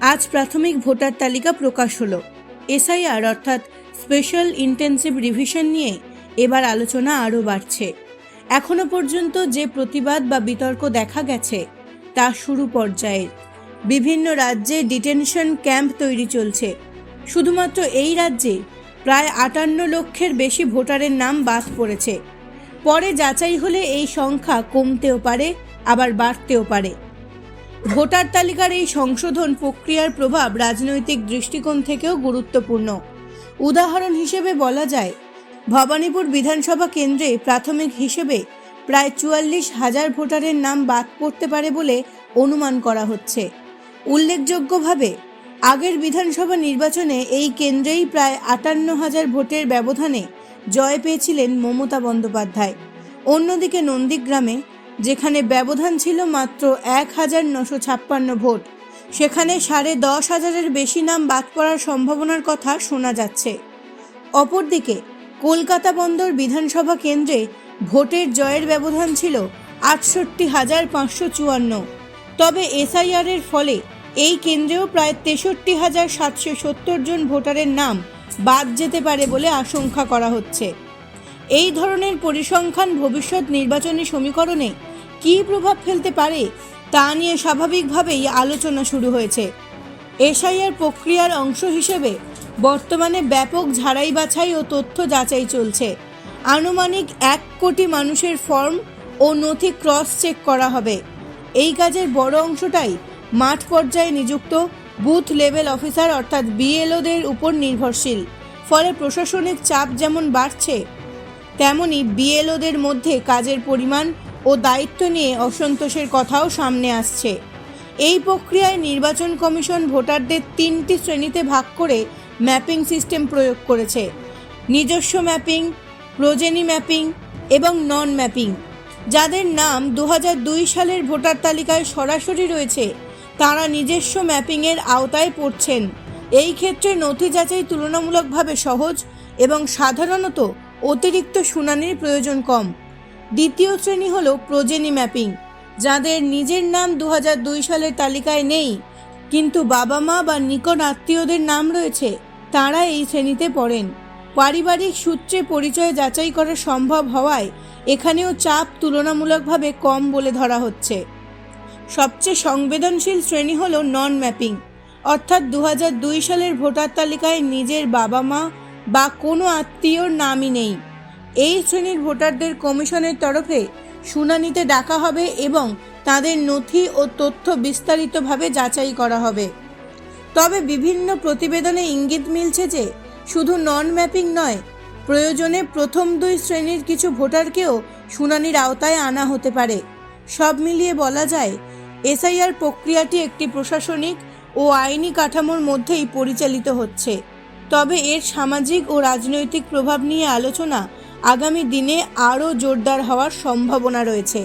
আজ প্রাথমিক ভোটার তালিকা প্রকাশ হলো। এসআইআর অর্থাৎ স্পেশাল ইন্টেন্সিভ রিভিশন নিয়ে এবার আলোচনা আরও বাড়ছে। এখনও পর্যন্ত যে প্রতিবাদ বা বিতর্ক দেখা গেছে, তা শুরু পর্যায়ের। বিভিন্ন রাজ্যে ডিটেনশন ক্যাম্প তৈরি চলছে। শুধুমাত্র এই রাজ্যে প্রায় আটান্ন লক্ষের বেশি ভোটারের নাম বাদ পড়েছে। পরে যাচাই হলে এই সংখ্যা কমতেও পারে, আবার বাড়তেও পারে। ভোটার তালিকার এই সংশোধন প্রক্রিয়ার প্রভাব রাজনৈতিক দৃষ্টিকোণ থেকেও গুরুত্বপূর্ণ। উদাহরণ হিসেবে বলা যায়, ভবানীপুর বিধানসভা কেন্দ্রে প্রাথমিক হিসেবে প্রায় চুয়াল্লিশ হাজার ভোটারের নাম বাদ পড়তে পারে বলে অনুমান করা হচ্ছে। উল্লেখযোগ্যভাবে, আগের বিধানসভা নির্বাচনে এই কেন্দ্রেই প্রায় আটান্ন হাজার ভোটের ব্যবধানে জয় পেয়েছিলেন মমতা বন্দ্যোপাধ্যায়। অন্যদিকে নন্দীগ্রামে যেখানে ব্যবধান ছিল মাত্র এক হাজার নশো ছাপ্পান্ন ভোট। সেখানে সাড়ে দশ হাজারের বেশি নাম বাদ পড়ার সম্ভাবনার কথা শোনা যাচ্ছে। অপরদিকে, কলকাতা বন্দর বিধানসভা কেন্দ্রে ভোটের জয়ের ব্যবধান ছিল আটষট্টি হাজার পাঁচশো চুয়ান্ন। তবে এসআইআরের ফলে এই কেন্দ্রেও প্রায় তেষট্টি হাজার সাতশো সত্তর জন ভোটারের নাম বাদ যেতে পারে বলে আশঙ্কা করা হচ্ছে। এই ধরনের পরিসংখ্যান ভবিষ্যৎ নির্বাচনী সমীকরণে কী প্রভাব ফেলতে পারে, তা নিয়ে স্বাভাবিকভাবেই আলোচনা শুরু হয়েছে। এসআইআর প্রক্রিয়ার অংশ হিসেবে বর্তমানে ব্যাপক ঝাড়াই বাছাই ও তথ্য যাচাই চলছে। আনুমানিক এক কোটি মানুষের ফর্ম ও নথি ক্রস চেক করা হবে। এই কাজের বড় অংশটাই মাঠ পর্যায়ে নিযুক্ত বুথ লেভেল অফিসার অর্থাৎ বিএলওদের উপর নির্ভরশীল। ফলে প্রশাসনিক চাপ যেমন বাড়ছে তেমনি বিএলওদের মধ্যে কাজের পরিমাণ ও দায়িত্ব নিয়ে অসন্তোষের কথাও সামনে আসছে। এই প্রক্রিয়ায় নির্বাচন কমিশন ভোটারদের তিনটি শ্রেণীতে ভাগ করে ম্যাপিং সিস্টেম প্রয়োগ করেছে। নিজস্ব ম্যাপিং, প্রজেনি ম্যাপিং এবং নন ম্যাপিং। যাদের নাম দু হাজার দুই সালের ভোটার তালিকায় সরাসরি রয়েছে, তারা নিজস্ব ম্যাপিংয়ের আওতায় পড়ছেন। এই ক্ষেত্রে নথি যাচাই তুলনামূলকভাবে সহজ এবং সাধারণত অতিরিক্ত শুনানির প্রয়োজন কম। দ্বিতীয় শ্রেণি হল প্রজেনি ম্যাপিং, যাদের নিজের নাম দু সালের তালিকায় নেই, কিন্তু বাবা মা বা নিকট আত্মীয়দের নাম রয়েছে, তারা এই শ্রেণীতে পড়েন। পারিবারিক সূত্রে পরিচয় যাচাই করা সম্ভব হওয়ায় এখানেও চাপ তুলনামূলকভাবে কম বলে ধরা হচ্ছে। সবচেয়ে সংবেদনশীল শ্রেণি হল নন ম্যাপিং অর্থাৎ দু সালের ভোটার তালিকায় নিজের বাবা মা বা কোনো আত্মীয়র নামই নেই। এই শ্রেণির ভোটারদের কমিশনের তরফে শুনানিতে ডাকা হবে এবং তাদের নথি ও তথ্য বিস্তারিতভাবে যাচাই করা হবে। তবে বিভিন্ন প্রতিবেদনে ইঙ্গিত মিলছে যে, শুধু নন ম্যাপিং নয়, প্রয়োজনে প্রথম দুই শ্রেণির কিছু ভোটারকেও শুনানির আওতায় আনা হতে পারে। সব মিলিয়ে বলা যায়, এসআইআর প্রক্রিয়াটি একটি প্রশাসনিক ও আইনি কাঠামোর মধ্যেই পরিচালিত হচ্ছে। তবে এর সামাজিক ও রাজনৈতিক প্রভাব নিয়ে আলোচনা আগামী দিনে আরও জোরদার হওয়ার সম্ভাবনা রয়েছে।